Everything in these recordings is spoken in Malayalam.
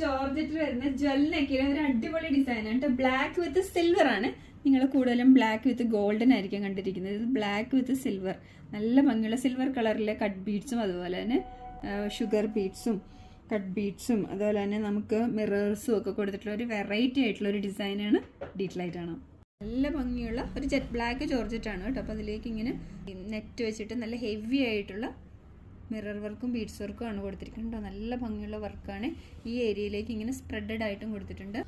ജോർജറ്റ് വരുന്ന നെക്കിലെ ഒരു അടിപൊളി ഡിസൈൻ ആണ്. ബ്ലാക്ക് വിത്ത് സിൽവർ ആണ്. നിങ്ങൾ കൂടുതലും ബ്ലാക്ക് വിത്ത് ഗോൾഡൻ ആയിരിക്കും കണ്ടിരിക്കുന്നത്. ഇത് ബ്ലാക്ക് വിത്ത് സിൽവർ നല്ല ഭംഗിയുള്ള സിൽവർ കളറിലെ കട്ട് ബീഡ്സും അതുപോലെ തന്നെ ഷുഗർ ബീഡ്സും കട്ട് ബീഡ്സും അതുപോലെ തന്നെ നമുക്ക് മിറേഴ്സും ഒക്കെ കൊടുത്തിട്ടുള്ള ഒരു വെറൈറ്റി ആയിട്ടുള്ള ഒരു ഡിസൈനാണ് ഡീറ്റലായിട്ട് ആണ്. നല്ല ഭംഗിയുള്ള ഒരു ജെറ്റ് ബ്ലാക്ക് ജോർജറ്റ് ആണ് കേട്ടോ. അപ്പോൾ അതിലേക്ക് ഇങ്ങനെ നെറ്റ് വെച്ചിട്ട് നല്ല ഹെവി ആയിട്ടുള്ള മിറർ വർക്കും ബീഡ്സ് വർക്കും ആണ് കൊടുത്തിരിക്കുന്നത് നല്ല ഭംഗിയുള്ള വർക്കാണ്. ഈ ഏരിയയിലേക്ക് ഇങ്ങനെ സ്പ്രെഡഡ് ആയിട്ടും കൊടുത്തിട്ടുണ്ട്.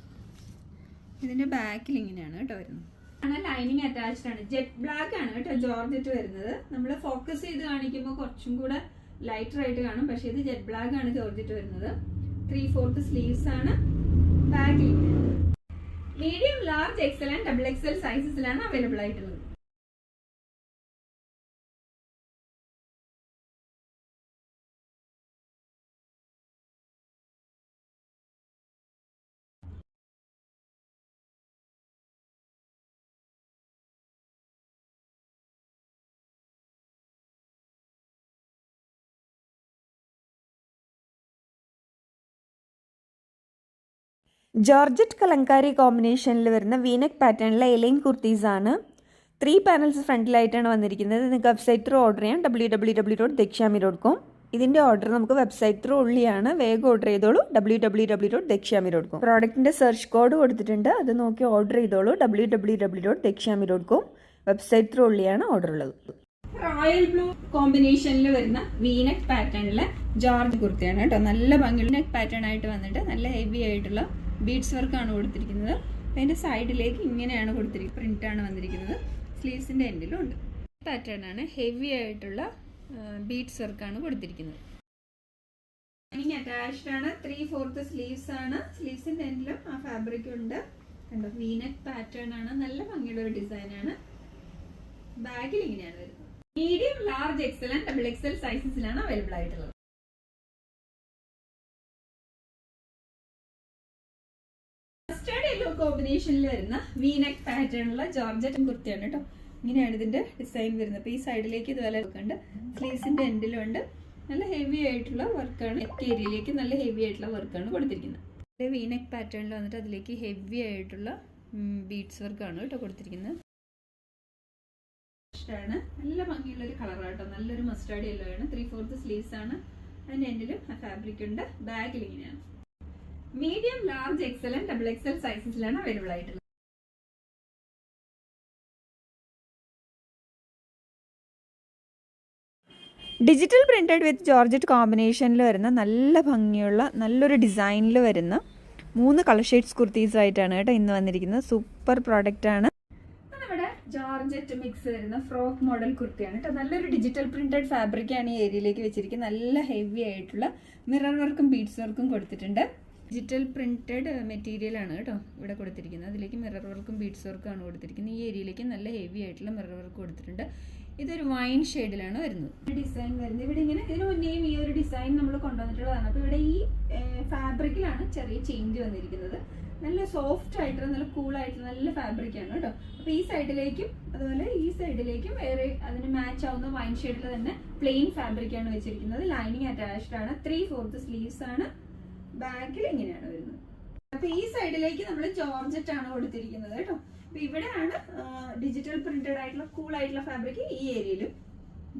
ഇതിന്റെ ബാക്കിൽ ഇങ്ങനെയാണ് കേട്ടോ വരുന്നത്. ആണ് ലൈനിങ് അറ്റാച്ച്ഡ് ആണ്. ജെറ്റ് ബ്ലാക്ക് ആണ് കേട്ടോ ജോർജറ്റ് വരുന്നത്. നമ്മൾ ഫോക്കസ് ചെയ്ത് കാണിക്കുമ്പോൾ കുറച്ചും കൂടെ ലൈറ്റർ ആയിട്ട് കാണും. പക്ഷേ ഇത് ജെറ്റ് ബ്ലാക്ക് ആണ് ജോർജറ്റ് വരുന്നത്. ത്രീ ഫോർത്ത് സ്ലീവ്സ് ആണ്. ബാക്കിൽ medium large XL and double XL സൈസസിലാണ് available ആയിട്ടുള്ളത്. ജോർജറ്റ് കലങ്കാരി കോമ്പിനേഷനിൽ വരുന്ന വീനക് പാറ്റേണിലെ എലൈൻ കുർത്തീസ് ആണ്. ത്രീ പാനൽസ് ഫ്രണ്ടിലായിട്ടാണ് വന്നിരിക്കുന്നത്. നിങ്ങൾക്ക് വെബ്സൈറ്റ് ത്രൂ ഓർഡർ ചെയ്യാം. W W W dot Dakshyami dot com ഇതിന്റെ ഓർഡർ നമുക്ക് വെബ്സൈറ്റ് ത്രൂ ഉള്ളിയാണ്. വേഗം ഓർഡർ ചെയ്തോളൂ. W W W dot Dakshyami dot com പ്രോഡക്റ്റിന്റെ search code കൊടുത്തിട്ടുണ്ട്. അത് നോക്കി ഓർഡർ ചെയ്തോളൂ. W W W dot Dakshyami dot com website through ഉള്ളിയാണ് ഓർഡർ ഉള്ളത്. റോയൽ ബ്ലൂ കോമ്പിനേഷനിൽ വരുന്ന വീനക് പാറ്റേണിലെ ജോർജ് കുർത്തിയാണ് കേട്ടോ. നല്ല ഭംഗി നെക്ക് പാറ്റേൺ ആയിട്ട് വന്നിട്ട് നല്ല ഹെവി ആയിട്ടുള്ള ബീഡ്സ് വർക്കാണ് കൊടുത്തിരിക്കുന്നത്. അതിന്റെ സൈഡിലേക്ക് ഇങ്ങനെയാണ് കൊടുത്തിരിക്കുന്നത്. പ്രിന്റ് ആണ് വന്നിരിക്കുന്നത്. സ്ലീവ്സിന്റെ എൻഡിലും ഉണ്ട് പാറ്റേൺ ആണ് ഹെവി ആയിട്ടുള്ള ബീഡ്സ് വർക്കാണ് കൊടുത്തിരിക്കുന്നത്. ലൈനിങ് അറ്റാച്ച്ഡ് ആണ്. ത്രീ ഫോർത്ത് സ്ലീവ്സ് ആണ്. സ്ലീവ്സിന്റെ എൻഡിലും ആ ഫാബ്രിക് ഉണ്ട്. കണ്ടോ? വീനക് പാറ്റേൺ ആണ്. നല്ല ഭംഗിയുള്ള ഒരു ഡിസൈൻ ആണ്. ബാഗിൽ ഇങ്ങനെയാണ് വരുന്നത്. Medium large XL and double XL സൈസസിലാണ് available ആയിട്ടുള്ളത്. കോമ്പിനേഷനിൽ വരുന്ന വീനെക് പാറ്റേണുള്ള ജോർജറ്റ് കുർത്തിയാണ് കേട്ടോ ഇങ്ങനെയാണ് ഇതിന്റെ ഡിസൈൻ വരുന്നത്. അപ്പൊ ഈ സൈഡിലേക്ക് ഇതുപോലെ ഉണ്ട് സ്ലീവ്സിന്റെ എൻഡിലുണ്ട് നല്ല ഹെവി ആയിട്ടുള്ള വർക്കാണ് നെക്ക് ഏരിയയിലേക്ക് നല്ല ഹെവി ആയിട്ടുള്ള വർക്കാണ് കൊടുത്തിരിക്കുന്നത്. വീനെക് പാറ്റേണിൽ വന്നിട്ട് അതിലേക്ക് ഹെവി ആയിട്ടുള്ള ബീഡ്സ് വർക്കാണ് കേട്ടോ കൊടുത്തിരിക്കുന്നത്. ഇഷ്ടമാണ് നല്ല ഭംഗിയുള്ള ഒരു കളറാണ് കേട്ടോ നല്ലൊരു മസ്റ്റാർഡ് യെല്ലോ ആണ്. ത്രീ ഫോർത്ത് സ്ലീവ്സ് ആണ്. അതിന്റെ എൻഡിലും ഫാബ്രിക് ഉണ്ട്. ബാഗിൽ ഇങ്ങനെയാണ്. Medium large XL double XL സൈസസിലാണ് available ആയിട്ടുള്ളത്. ഡിജിറ്റൽ പ്രിന്റഡ് വിത്ത് ജോർജറ്റ് കോമ്പിനേഷനിൽ വരുന്ന നല്ല ഭംഗിയുള്ള നല്ലൊരു ഡിസൈനിൽ വരുന്ന മൂന്ന് കളർ ഷെയ്ഡ്സ് കുർത്തീസ് ആയിട്ടാണ് കേട്ടോ ഇന്ന് വന്നിരിക്കുന്നത്. സൂപ്പർ പ്രോഡക്റ്റ് ആണ്. നമ്മുടെ ജോർജറ്റ് മിക്സ് വരുന്ന ഫ്രോക്ക് മോഡൽ കുർത്തിയാണ് കേട്ടോ. നല്ലൊരു ഡിജിറ്റൽ പ്രിന്റഡ് ഫാബ്രിക്കാണ് ഈ ഏരിയയിലേക്ക് വെച്ചിരിക്കുന്നത്. നല്ല ഹെവി ആയിട്ടുള്ള മിറർ വർക്കും ബീഡ്സ് വർക്കും കൊടുത്തിട്ടുണ്ട്. ഡിജിറ്റൽ പ്രിന്റഡ് മെറ്റീരിയൽ ആണ് കേട്ടോ ഇവിടെ കൊടുത്തിരിക്കുന്നത്. അതിലേക്ക് മിറർ വർക്കും ബീഡ്സ് വർക്കും ആണ് കൊടുത്തിരിക്കുന്നത്. ഈ ഏരിയയിലേക്ക് നല്ല ഹെവി ആയിട്ടുള്ള മിറർ വർക്ക് കൊടുത്തിട്ടുണ്ട്. ഇതൊരു വൈൻ ഷെയ്ഡിലാണ് വരുന്നത്. ഡിസൈൻ വരുന്നത്. ഇവിടെ ഇങ്ങനെ ഇതിന് മുന്നേയും ഈ ഒരു ഡിസൈൻ നമ്മൾ കൊണ്ടുവന്നിട്ടുള്ളതാണ്. അപ്പോൾ ഇവിടെ ഈ ഫാബ്രിക്കിലാണ് ചെറിയ ചേഞ്ച് വന്നിരിക്കുന്നത്. നല്ല സോഫ്റ്റ് ആയിട്ടുള്ള നല്ല കൂളായിട്ടുള്ള നല്ല ഫാബ്രിക്കാണ് കേട്ടോ. അപ്പോൾ ഈ സൈഡിലേക്കും അതുപോലെ ഈ സൈഡിലേക്കും വേറെ അതിന് മാച്ച് ആവുന്ന വൈൻ ഷെയ്ഡിൽ തന്നെ പ്ലെയിൻ ഫാബ്രിക്കാണ് വെച്ചിരിക്കുന്നത്. ലൈനിങ് അറ്റാച്ച്ഡ് ആണ്. ത്രീ ഫോർത്ത് സ്ലീവ്സ് ആണ്. ബാക്കിൽ ഇങ്ങനെയാണ് വരുന്നത്? അപ്പൊ ഈ സൈഡിലേക്ക് നമ്മൾ ജോർജറ്റ് ആണ് കൊടുത്തിരിക്കുന്നത് കേട്ടോ. അപ്പൊ ഇവിടെയാണ് ഡിജിറ്റൽ പ്രിന്റഡ് ആയിട്ടുള്ള കൂൾ ആയിട്ടുള്ള ഫാബ്രിക് ഈ ഏരിയയിലും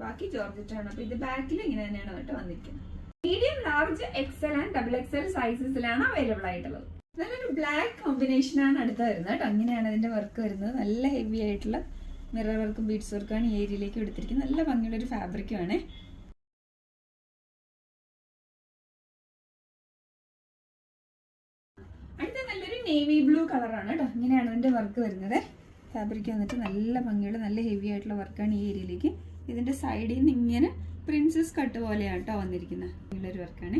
ബാക്കി ജോർജറ്റ് ആണ്. അപ്പൊ ഇത് ബാക്കിൽ ഇങ്ങനെ തന്നെയാണ് കേട്ടോ വന്നിരിക്കുന്നത്. Medium large XL and double XL സൈസസിലാണ് available ആയിട്ടുള്ളത്. നല്ലൊരു ബ്ലാക്ക് കോമ്പിനേഷൻ ആണ് അടുത്ത് വരുന്നത് കേട്ടോ. അങ്ങനെയാണ് അതിന്റെ വർക്ക് വരുന്നത്. നല്ല ഹെവി ആയിട്ടുള്ള മിറർ വർക്കും ബീഡ്സ് വർക്കാണ് ഈ ഏരിയയിലേക്ക് എടുത്തിരിക്കുന്നത് നല്ല ഭംഗിയുള്ള ഒരു ഫാബ്രിക്കും നേവി ബ്ലൂ കളറാണ് കേട്ടോ ഇങ്ങനെയാണ് അതിന്റെ വർക്ക് വരുന്നത്. ഫാബ്രിക് വന്നിട്ട് നല്ല ഭംഗിയുള്ള നല്ല ഹെവി ആയിട്ടുള്ള വർക്കാണ് ഈ ഏരിയയിലേക്ക് ഇതിന്റെ സൈഡിൽ നിന്ന് ഇങ്ങനെ പ്രിൻസസ് കട്ട് പോലെയാണ് കേട്ടോ വന്നിരിക്കുന്നത് ഒരു വർക്കാണ്